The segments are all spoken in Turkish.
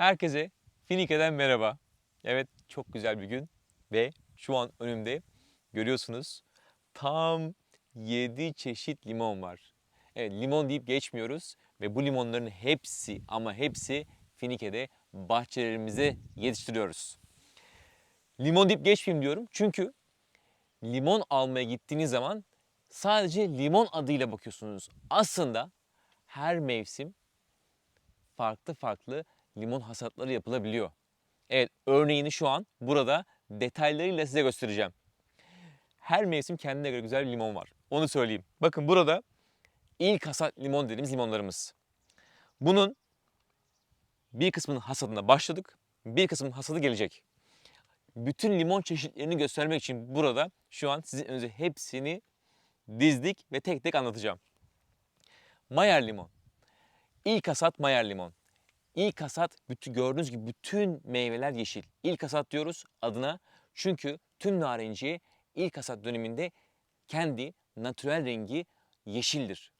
Herkese Finike'den merhaba. Evet çok güzel bir gün ve şu an önümde görüyorsunuz tam 7 çeşit limon var. Evet limon deyip geçmiyoruz ve bu limonların hepsi ama hepsi Finike'de bahçelerimize yetiştiriyoruz. Limon deyip geçmeyeyim diyorum çünkü limon almaya gittiğiniz zaman sadece limon adıyla bakıyorsunuz. Aslında her mevsim farklı farklı limon hasatları yapılabiliyor. Evet örneğini şu an burada detaylarıyla size göstereceğim. Her mevsim kendine göre güzel bir limon var. Onu söyleyeyim. Bakın burada ilk hasat limon dediğimiz limonlarımız. Bunun bir kısmının hasadına başladık. Bir kısmının hasadı gelecek. Bütün limon çeşitlerini göstermek için burada şu an sizin önünüze hepsini dizdik ve tek tek anlatacağım. Mayer limon. İlk hasat Mayer limon. İlk hasat bütün, gördüğünüz gibi bütün meyveler yeşil. İlk hasat diyoruz adına çünkü tüm narenciye ilk hasat döneminde kendi natürel rengi yeşildir.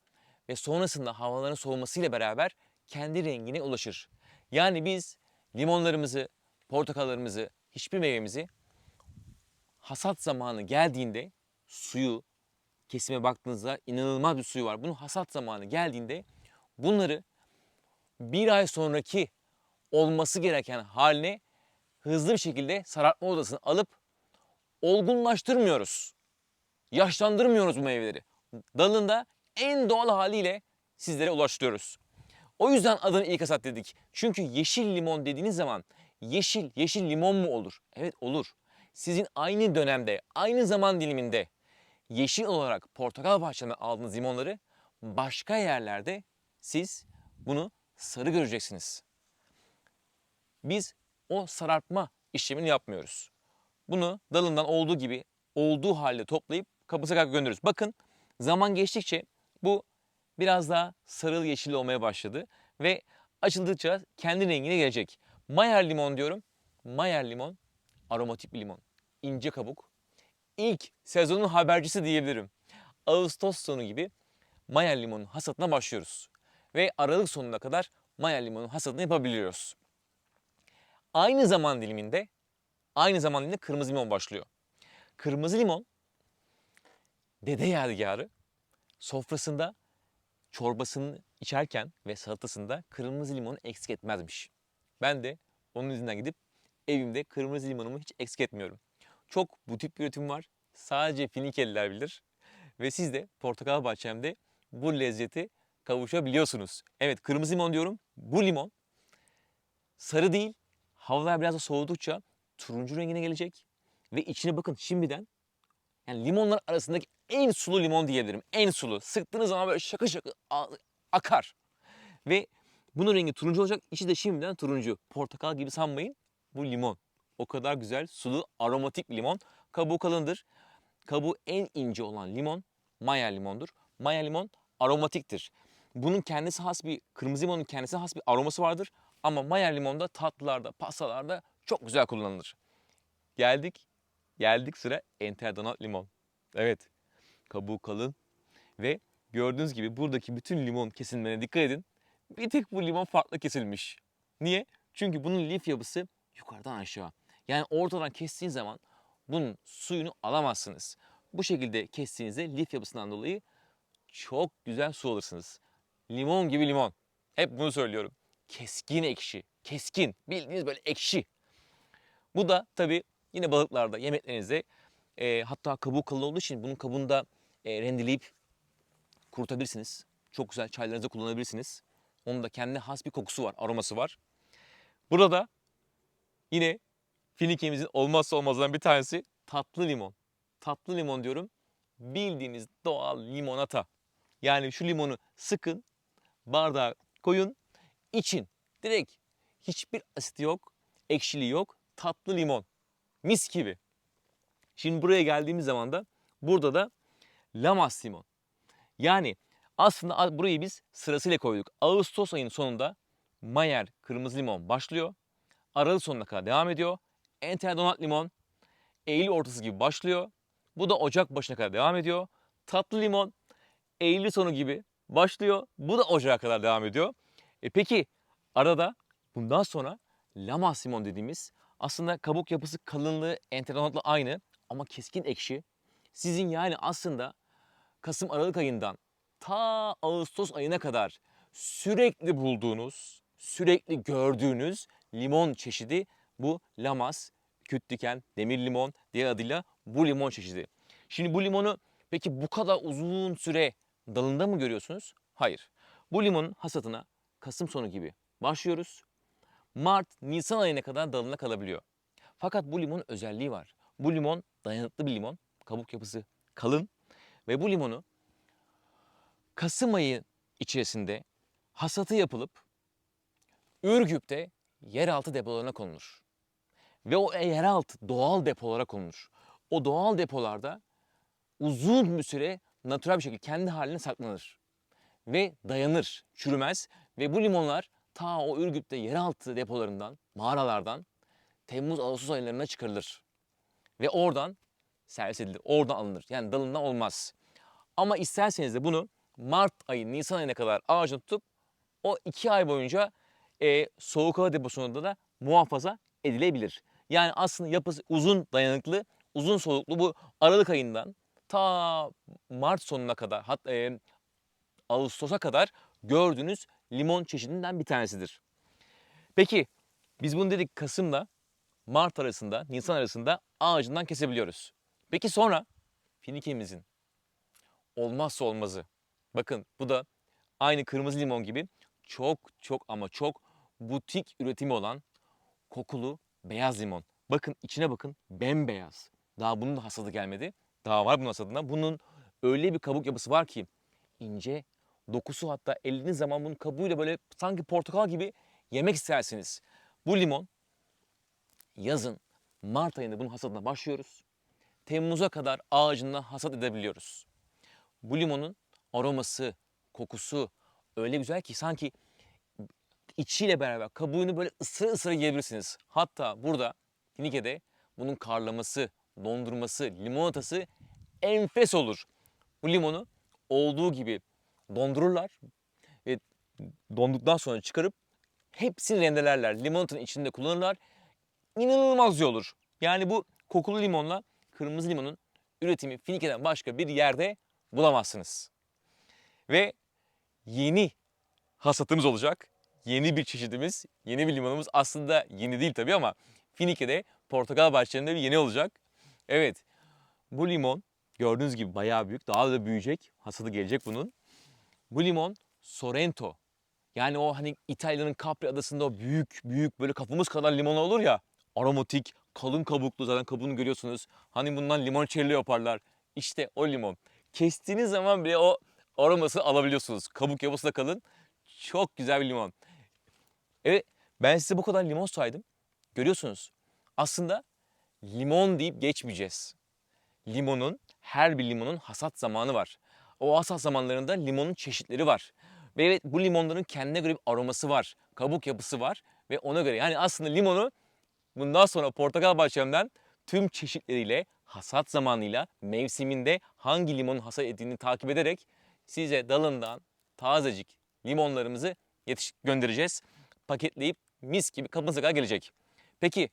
Ve sonrasında havaların soğumasıyla beraber kendi rengine ulaşır. Yani biz limonlarımızı, portakallarımızı, hiçbir meyvemizi hasat zamanı geldiğinde suyu, kesime baktığınızda inanılmaz bir suyu var. Bunun hasat zamanı geldiğinde bunları bir ay sonraki olması gereken haline hızlı bir şekilde sarartma odasına alıp olgunlaştırmıyoruz. Yaşlandırmıyoruz bu meyveleri. Dalında en doğal haliyle sizlere ulaştırıyoruz. O yüzden adını ilk hasat dedik. Çünkü yeşil limon dediğiniz zaman yeşil, yeşil limon mu olur? Evet olur. Sizin aynı dönemde, aynı zaman diliminde yeşil olarak portakal bahçelerinden aldığınız limonları başka yerlerde siz bunu sarı göreceksiniz. Biz o sarartma işlemini yapmıyoruz. Bunu dalından olduğu gibi olduğu halde toplayıp kapısa kadar gönderiyoruz. Bakın zaman geçtikçe bu biraz daha sarıl yeşil olmaya başladı ve açıldıkça kendi rengine gelecek. Mayer limon diyorum. Mayer limon aromatik bir limon. İnce kabuk. İlk sezonun habercisi diyebilirim. Ağustos sonu gibi Mayer limonun hasatına başlıyoruz. Ve Aralık sonuna kadar Mayer limonun hasadını yapabiliyoruz. Aynı zaman diliminde aynı zaman diliminde kırmızı limon başlıyor. Kırmızı limon dede yadigarı sofrasında çorbasını içerken ve salatasında kırmızı limonu eksik etmezmiş. Ben de onun izinden gidip evimde kırmızı limonumu hiç eksik etmiyorum. Çok butik bir üretim var. Sadece Finikeliler bilir. Ve siz de portakal bahçemde bu lezzeti kavuşabiliyorsunuz. Evet kırmızı limon diyorum. Bu limon sarı değil. Havalar biraz da soğudukça turuncu rengine gelecek. Ve içine bakın şimdiden yani limonlar arasındaki en sulu limon diyebilirim. En sulu. Sıktığınız zaman böyle şakı şakı a- akar. Ve bunun rengi turuncu olacak. İçi de şimdiden turuncu. Portakal gibi sanmayın. Bu limon. O kadar güzel, sulu, aromatik bir limon. Kabuğu kalındır. Kabuğu en ince olan limon Mayer limondur. Mayer limon aromatiktir. Bunun kendisi has bir, kırmızı limonun kendisi has bir aroması vardır. Ama Mayer limon da tatlılarda, pastalarda çok güzel kullanılır. Geldik, geldik sıra enterdonat limon. Evet, kabuğu kalın ve gördüğünüz gibi buradaki bütün limon kesilmene dikkat edin. Bir tek bu limon farklı kesilmiş. Niye? Çünkü bunun lif yapısı yukarıdan aşağı. Yani ortadan kestiğin zaman bunun suyunu alamazsınız. Bu şekilde kestiğinizde lif yapısından dolayı çok güzel su alırsınız. Limon gibi limon. Hep bunu söylüyorum. Keskin ekşi. Keskin. Bildiğiniz böyle ekşi. Bu da tabii yine balıklarda, yemeklerinizde e, hatta kabuğu kalın olduğu için bunun kabuğunu da e, rendeleyip kurutabilirsiniz. Çok güzel çaylarınızda kullanabilirsiniz. Onun da kendine has bir kokusu var, aroması var. Burada yine Finike'mizin olmazsa olmazlarından bir tanesi tatlı limon. Tatlı limon diyorum. Bildiğiniz doğal limonata. Yani şu limonu sıkın, bardağa koyun, için. Direkt hiçbir asit yok, ekşiliği yok. Tatlı limon. Mis gibi. Şimdi buraya geldiğimiz zaman da burada da Lamas limon. Yani aslında burayı biz sırasıyla koyduk. Ağustos ayının sonunda Mayer kırmızı limon başlıyor. Aralık sonuna kadar devam ediyor. Enterdonat limon Eylül ortası gibi başlıyor. Bu da Ocak başına kadar devam ediyor. Tatlı limon Eylül sonu gibi başlıyor. Bu da Ocak'a kadar devam ediyor. E peki arada bundan sonra Lamas limon dediğimiz aslında kabuk yapısı kalınlığı enternotla aynı ama keskin ekşi. Sizin yani aslında Kasım Aralık ayından ta Ağustos ayına kadar sürekli bulduğunuz, sürekli gördüğünüz limon çeşidi bu Lamas, küt diken, demir limon diğer adıyla bu limon çeşidi. Şimdi bu limonu peki bu kadar uzun süre dalında mı görüyorsunuz? Hayır. Bu limonun hasatına Kasım sonu gibi başlıyoruz. Mart, Nisan ayına kadar dalına kalabiliyor. Fakat bu limonun özelliği var. Bu limon dayanıklı bir limon. Kabuk yapısı kalın. Ve bu limonu Kasım ayı içerisinde hasatı yapılıp Ürgüp'te yeraltı depolarına konulur. Ve o yeraltı doğal depolara konulur. O doğal depolarda uzun bir süre natürel bir şekilde kendi haline saklanır. Ve dayanır, çürümez. Ve bu limonlar ta o Ürgüp'te yeraltı depolarından, mağaralardan Temmuz-Ağustos aylarına çıkarılır. Ve oradan servis edilir, oradan alınır. Yani dalından olmaz. Ama isterseniz de bunu Mart ayı, Nisan ayına kadar ağacını tutup o iki ay boyunca e, soğuk hava deposunda da muhafaza edilebilir. Yani aslında yapısı uzun dayanıklı, uzun soluklu bu Aralık ayından ta Mart sonuna kadar hatta e, Ağustos'a kadar gördüğünüz limon çeşidinden bir tanesidir. Peki biz bunu dedik Kasım'la Mart arasında, Nisan arasında ağacından kesebiliyoruz. Peki sonra finikemizin olmazsa olmazı. Bakın bu da aynı kırmızı limon gibi çok çok ama çok butik üretimi olan kokulu beyaz limon. Bakın içine bakın bembeyaz. Daha bunun da hasadı gelmedi. Daha var bunun hasadında. Bunun öyle bir kabuk yapısı var ki ince dokusu hatta eliniz zaman bunun kabuğuyla böyle sanki portakal gibi yemek istersiniz. Bu limon yazın Mart ayında bunun hasadına başlıyoruz. Temmuz'a kadar ağacından hasat edebiliyoruz. Bu limonun aroması, kokusu öyle güzel ki sanki içiyle beraber kabuğunu böyle ısıra ısıra yiyebilirsiniz. Hatta burada Finike'de bunun karlaması, dondurması, limonatası enfes olur. Bu limonu olduğu gibi dondururlar ve donduktan sonra çıkarıp hepsini rendelerler. Limonatanın içinde kullanırlar. İnanılmaz iyi olur. Yani bu kokulu limonla kırmızı limonun üretimi Finike'den başka bir yerde bulamazsınız. Ve yeni hasatımız olacak. Yeni bir çeşidimiz, yeni bir limonumuz. Aslında yeni değil tabii ama Finike'de portakal bahçelerinde bir yeni olacak. Evet, bu limon gördüğünüz gibi bayağı büyük. Daha da büyüyecek. Hasadı gelecek bunun. Bu limon Sorrento. Yani o hani İtalya'nın Capri adasında o büyük büyük böyle kafamız kadar limon olur ya. Aromatik, kalın kabuklu zaten kabuğunu görüyorsunuz. Hani bundan limon çelli yaparlar. İşte o limon. Kestiğiniz zaman bile o aroması alabiliyorsunuz. Kabuk yapısı da kalın. Çok güzel bir limon. Evet ben size bu kadar limon saydım. Görüyorsunuz. Aslında limon deyip geçmeyeceğiz. Limonun, her bir limonun hasat zamanı var. O hasat zamanlarında limonun çeşitleri var. Ve evet bu limonların kendine göre bir aroması var. Kabuk yapısı var. Ve ona göre yani aslında limonu bundan sonra portakal bahçemden tüm çeşitleriyle, hasat zamanıyla, mevsiminde hangi limonun hasat ettiğini takip ederek size dalından tazecik limonlarımızı yetiş göndereceğiz. Paketleyip mis gibi kapınıza kadar gelecek. Peki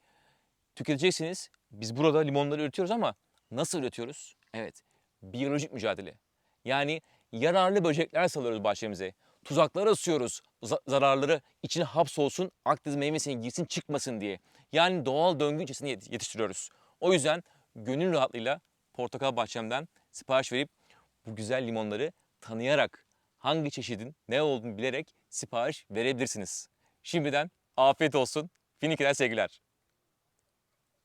tüketeceksiniz. Biz burada limonları üretiyoruz ama nasıl üretiyoruz? Evet, biyolojik mücadele. Yani yararlı böcekler salıyoruz bahçemize. Tuzaklar asıyoruz. za- zararları içine hapsolsun, Akdeniz meyvesine girsin çıkmasın diye. Yani doğal döngü içerisinde yet- yetiştiriyoruz. O yüzden gönül rahatlığıyla portakal bahçemden sipariş verip bu güzel limonları tanıyarak hangi çeşidin ne olduğunu bilerek sipariş verebilirsiniz. Şimdiden afiyet olsun. Finike'den sevgiler.